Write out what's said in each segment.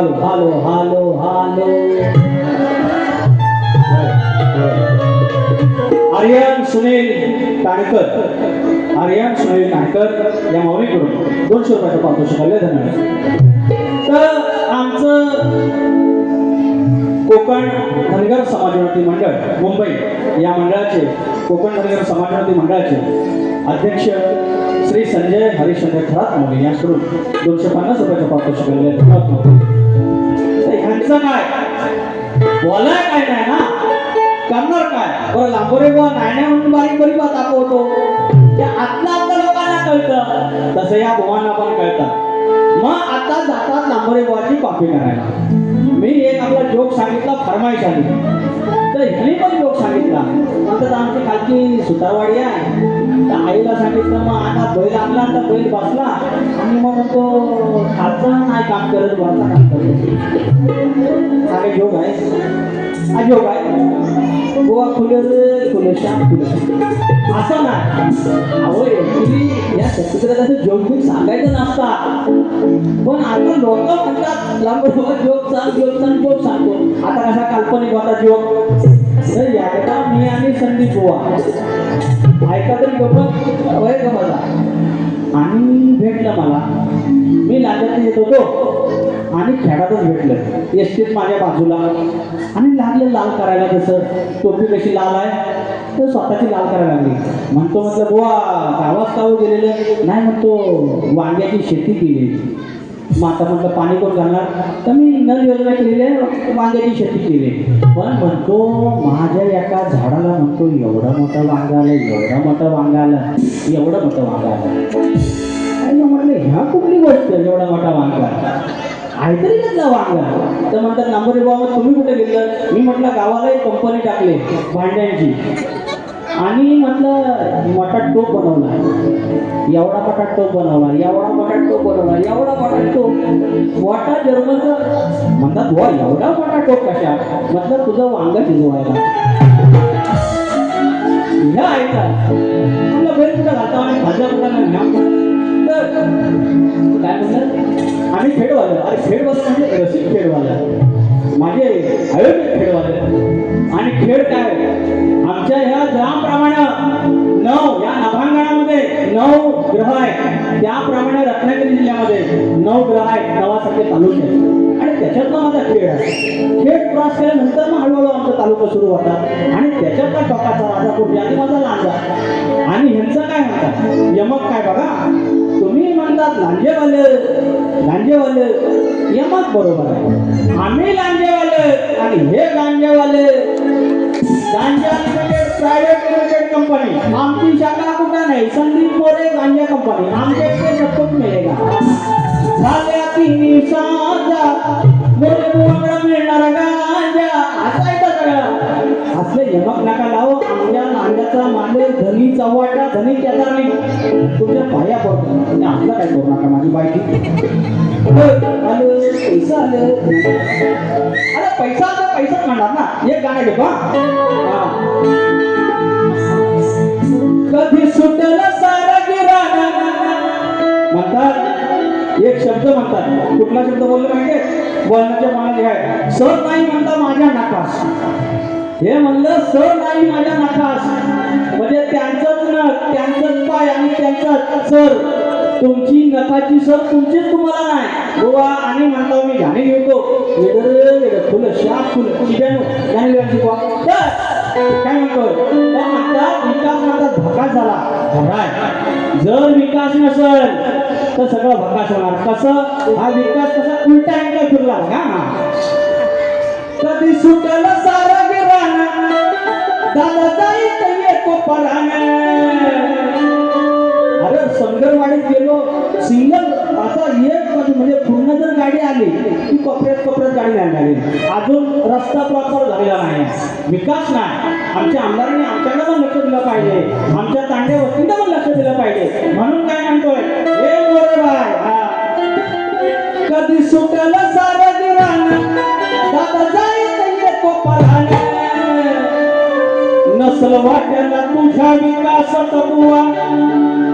Hello hello hello hello. Aryan Sunil Kankar Aryan Sunil Kankar या माऊलीकडून दोनशे रुपयाचं पारितोषिक शिकवले धन्यवाद. तर आमचं कोकण धनगर समाजवादी मंडळ मुंबई या मंडळाचे कोकण धनगर समाजवादी मंडळाचे अध्यक्ष श्री संजय हरिश्चंद्र खरात मोदी यांकडून दोनशे पन्नास रुपयाचं पारितोषिक शिकवले धन्यवाद काय बोलाय काय नाही ना करणार काय? बरं लांबोरे बुवा नाही नाही म्हणून बारीक बारीक बा दाखवतो. ते आतला आतल्या लोकांना कळतं. तसं या बुवांना पण कळतं. मग आता जातात लांबोरे बुवाची कॉपी करायला. मी एक आपला जोक सांगितला फरमाईश आली. तर हिने पण जोक सांगितला. नंतर आमची खालची सुतारवाडी आहे. तर आईला सांगितलं मग आता बैल आणला तर बैल बसला. आणि मग तो खालचा नाही काम करत वरचा काम करत हा काही जोक आहे हा जोक आहे गोवा खुले रे खुले श्याम खुले असं नाही अहो ऍक्च्युली या शत्रुत्राचं जोक बिक सांगायचं नसतात पण आता लोक म्हणतात लांब जोक सांग जोक सांग जोक सांगतो आता कसा काल्पनिक होता जोक तर एकदा मी आणि संदीप गोवा ऐका तरी लोक वय का माझा आणि भेटलं मला. मी लांजात येत होतो. आणि खेळातच भेटलं. एसटीत माझ्या बाजूला. आणि लागलं लाल करायला जसं टोपी कशी लाल आहे? तर स्वतःची लाल करायला लागली. म्हणतो म्हटलं बुवा गावात काऊ हो गेलेलं? नाही म्हणतो वांग्याची शेती केली. मग आता म्हटलं पाणी कोण घालणार तर मी नल योजना केलेली आहे वांग्याची शेती केली पण म्हणतो माझ्या एका झाडाला म्हणतो एवढं मोठं वांग आलं एवढं मोठं वांगा आलं एवढं मोठं वांगा आलं. आणि म्हटलं ह्या कुठली गोष्ट एवढा मोठा वांगा? काहीतरी घेतला वांगा. तर म्हणतात नांबरे बाबा तुम्ही कुठे गेलं मी म्हटलं गावाला एक कंपनी टाकली भांड्यांची. आणि म्हटलं मोठा टोप बनवला एवढा मोठा टोप बनवला एवढा मोठा टोप बनवला एवढा मोठा टोप मोठा जर्मनचं म्हणतात वा एवढा मोठा टोप कशा? म्हटलं तुझं वांग शिजवायला. ह्या ऐका तुला बैल कुठं घालता आणि भाज्या कुठं नाही? तर काय म्हणलं आम्ही खेळवालं अरे खेळवालं म्हणजे रसिक खेळवालं माझे आयोजित खेळवालं आणि खेळ काय? आमच्या ह्या ग्रामप्रमाणे नऊ या नभांगणामध्ये नऊ ग्रह आहेत. त्याप्रमाणे रत्नागिरी जिल्ह्यामध्ये नऊ ग्रह आहेत. नवासारखे तालुके आणि त्याच्यातला माझा खेळ आहे. खेळ क्रॉस केल्यानंतर मग हळूहळू आमचा तालुका सुरू होता आणि त्याच्यातला टोकाचा राजापूर आणि माझा लांजा आणि ह्यांचं काय म्हणतात? यमक काय बघा? तुम्ही म्हणतात लांजेवाले लांजेवाले. यमक बरोबर आहे. आम्ही लांजेवाले आणि हे लांजेवाले. गांजा लिमिटेड प्रायव्हेट लिमिटेड कंपनी आमची शाखा कुठं नाही संदीप मोरे गांजा कंपनी आमच्या इथे सब मिळेगा झाल्या तिन्ही साजा मोरे बुवाकडे मिळणार गांजा असं आहे सगळं असले यमक नका लावो आमच्या नांद्याचा मांडे धनी चव्हाटा धनी त्याचा नाही तुमच्या पाया पडतो आणि आमचा काय करू नका माझी बायकी आलं पैसा आलं अरे पैसा आलं पैसाच म्हणणार ना. एक गाणं घेतो कधी सुटल सारं म्हणतात एक शब्द म्हणतात. कुठला शब्द बोलले माहितीये? बोलण्याच्या मनात काय सर नाही म्हणता माझ्या नाकास. हे म्हणलं सर नाही माझ्या नाकास. म्हणजे त्यांचंच नख त्यांचंच पाय आणि त्यांचाच सर तुमची नखाची सर तुमचीच तुम्हाला नाही. गोवा आणि म्हणतो मी घाणे घेतो. फुलं शाप फुलं शिब्यानो घाणे घालून काय म्हणतो? तर म्हणतात विकास म्हणतात भकास झाला. खराय जर विकास नसेल तर सगळं भकास होणार कसं? हा विकास कसा उलटा अँगल फिरला. बघा कधी सुटल सारा गिराना दादा जाईत येतो पराने अरे संगरवाडीत गेलो सिंगल असा एक म्हणजे- पूर्ण जर गाडी आली तू कपड्यात कपड्यात गाडी नाही लागेल अजून रस्ता प्रॉपर झालेला नाही. विकास नाही. आमच्या आमदारांनी आमच्याकडे पण लक्ष दिलं पाहिजे. आमच्या तांड्या वस्तीला पण लक्ष दिलं पाहिजे. म्हणून काय म्हणतोय? हे बाय. हा. कधी सुटल सारं गिराण? दादा जाईत येतो पराने नसल वाट्याला तुझ्या विकास बुवा.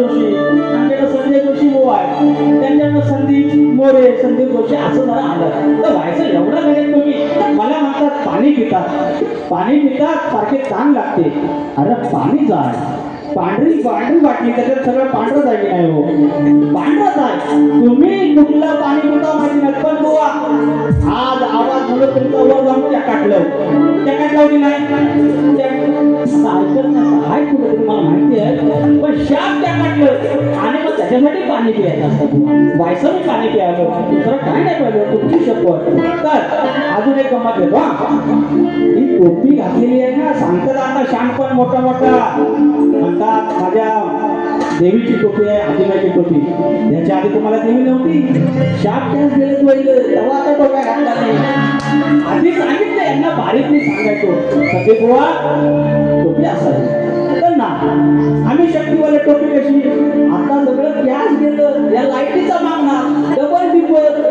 जोशी. आमच्याकडे संजय जोशी मो आहे. त्यांच्याकडे संदीप मोरे संदीप जोशी असं जरा आलं. तर व्हायचं एवढं नाही तुम्ही. मला म्हणतात पाणी पितात. पाणी पितात सारखे ताण लागते. अरे पाणी जाय. पांढरी पांढरी वाटली त्याच्यात सगळं पांढरं आहे नाही हो? पांढरंच आहे तुम्ही कुठलं पाणी पिता माहिती नाही पण बुवा आज आवाज म्हणून तुमचा वर जाऊन त्या काटलं त्या काटलावली नाही? त्या- आता ऐकत नाही हाय कुठं तरी माहिती आहे. पण शाप त्या काटलं आणि मग त्याच्यासाठी पाणी प्यायचं असतं. व्हायचं मी पाणी प्यायलो दुसरं काय नाही पाहिलं तुमची शपथ तर अजून एक गमत येतो ही. टोपी घातलेली आहे ना सांगतात आता शाम मोठा मोठा म्हणतात माझ्या देवीची टोपी आहे आदिमाची टोपी याच्या आधी तुम्हाला देवी नव्हती. शाप त्याच दिले पहिलं तेव्हा आता टोप्या घातला नाही. आधी सांगितलं यांना बारीक मी सांगायचो. सगळे गोवा टोपी असावी? तर ना आम्ही शक्तीवाले टोपी कशी आता सगळं गॅस गेलं या लाईटीचा मागणार double dipper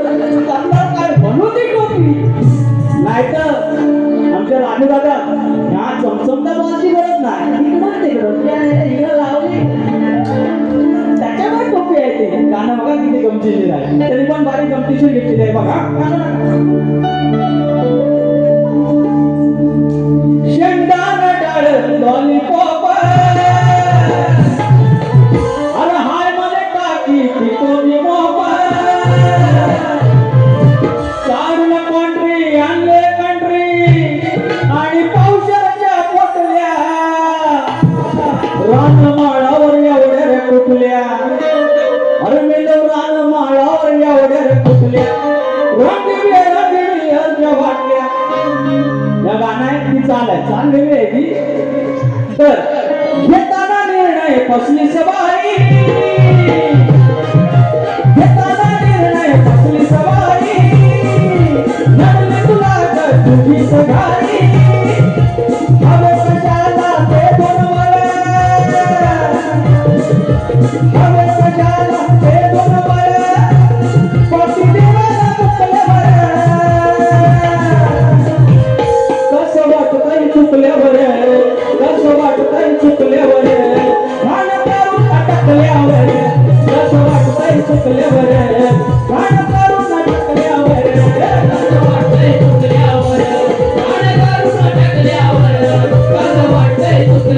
Brasil, você vai.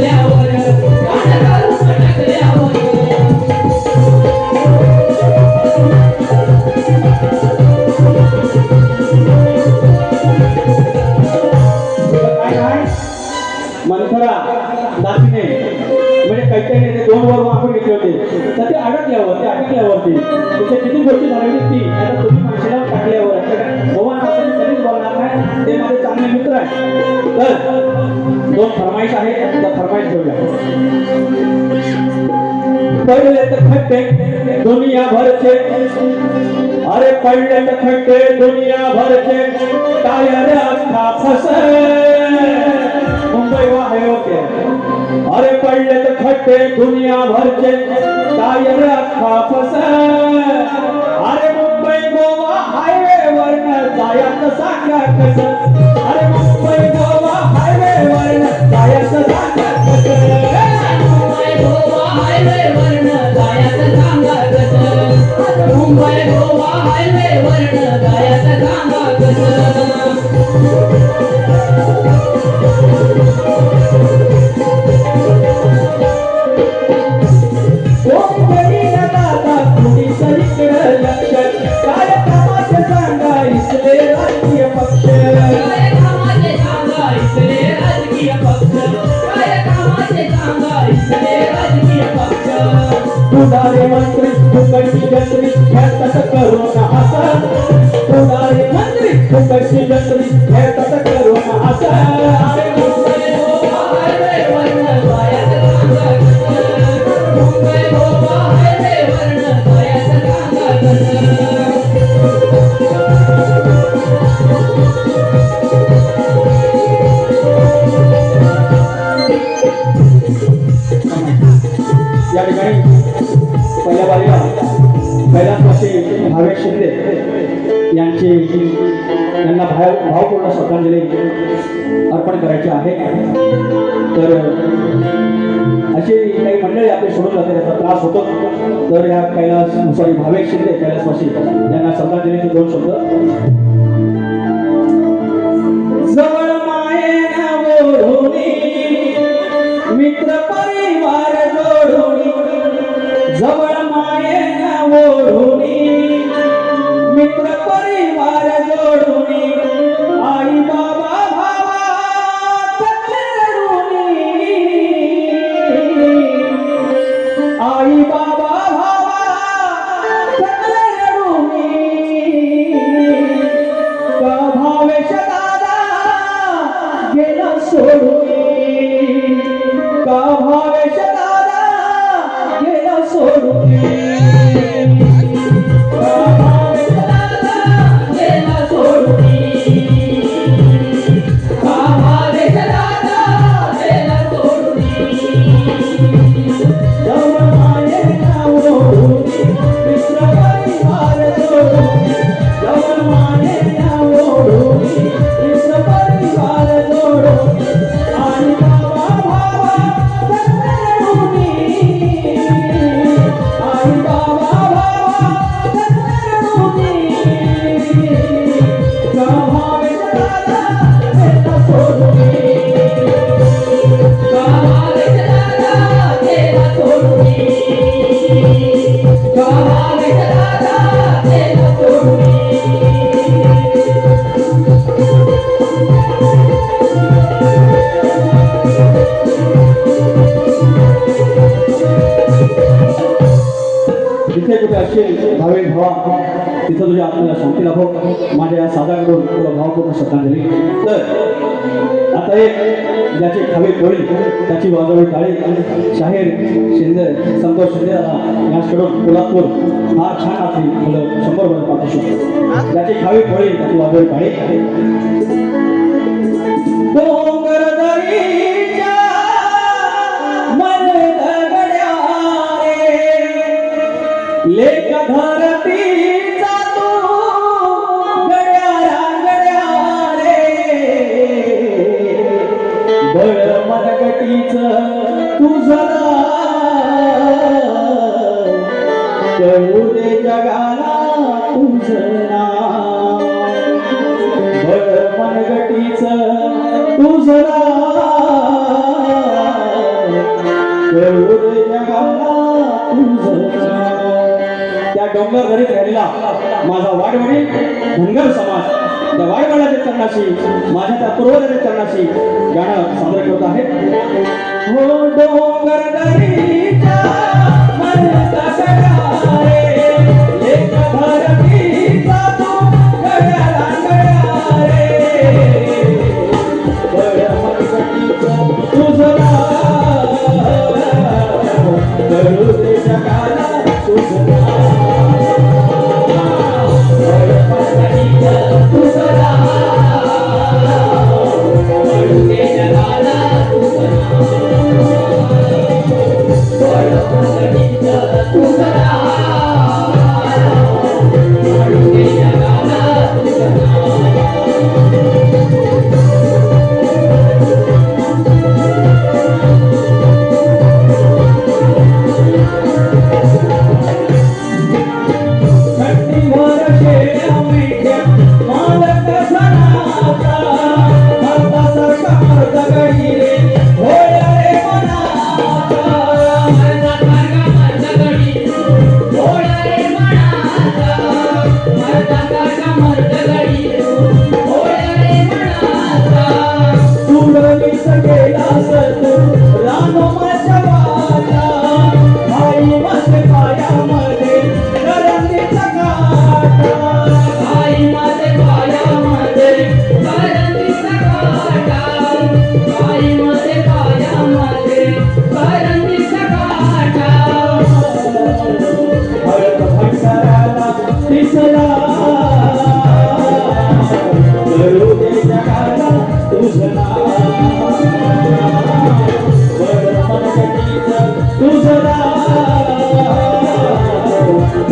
Olha, olha. पडले तर खट्टे दुनिया भरचे अरे पडले तर खट्टे दुनिया भरचे टायर अख्खा फसे मुंबई वाहे होते. अरे पडले तर खट्टे दुनिया भरचे टायर अख्खा फसे अरे मुंबई गोवा हायवे वरन जायचं सांगा कस? अरे मुंबई गोवा हायवे वरन जायचं सांगा कसं? मुंबई गोवा हायवे वरन जायचं सांगा कसं मंत्री भाव भावपूर्ण श्रद्धांजली अर्पण करायची आहे. तर अशी काही मंडळी आपली सोडून जाते त्याचा त्रास होतो. तर या कैलास सॉरी भावेक शिंदे कैलासवासी यांना श्रद्धांजलीचे दोन शब्द. जवळ मायेन ओढुनी मित्र परिवार जोडुनी जवळ मायेन ओढुनी त्याची वाजवणी टाळी शाहीर शिंदे संतोष शिंदे याचकडून कोल्हापूर. हा छान आपली मुलं शंभर वर पाठवू शकतो. ज्याची खावी फळे त्याची वाजवणी टाळी बळ मनगटीच त्या डोंगर घरीत राहिलेला माझा वाडवडील धनगर समाज त्या वाडवडाच्या चरणाशी माझ्या त्या पूर्वजाच्या चरणाशी गाणं सादर करत आहे हो डोंगर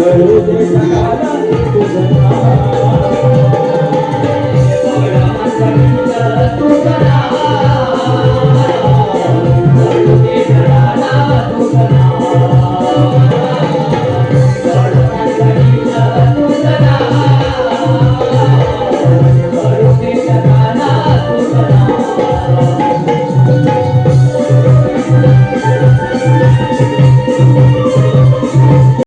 Thank you.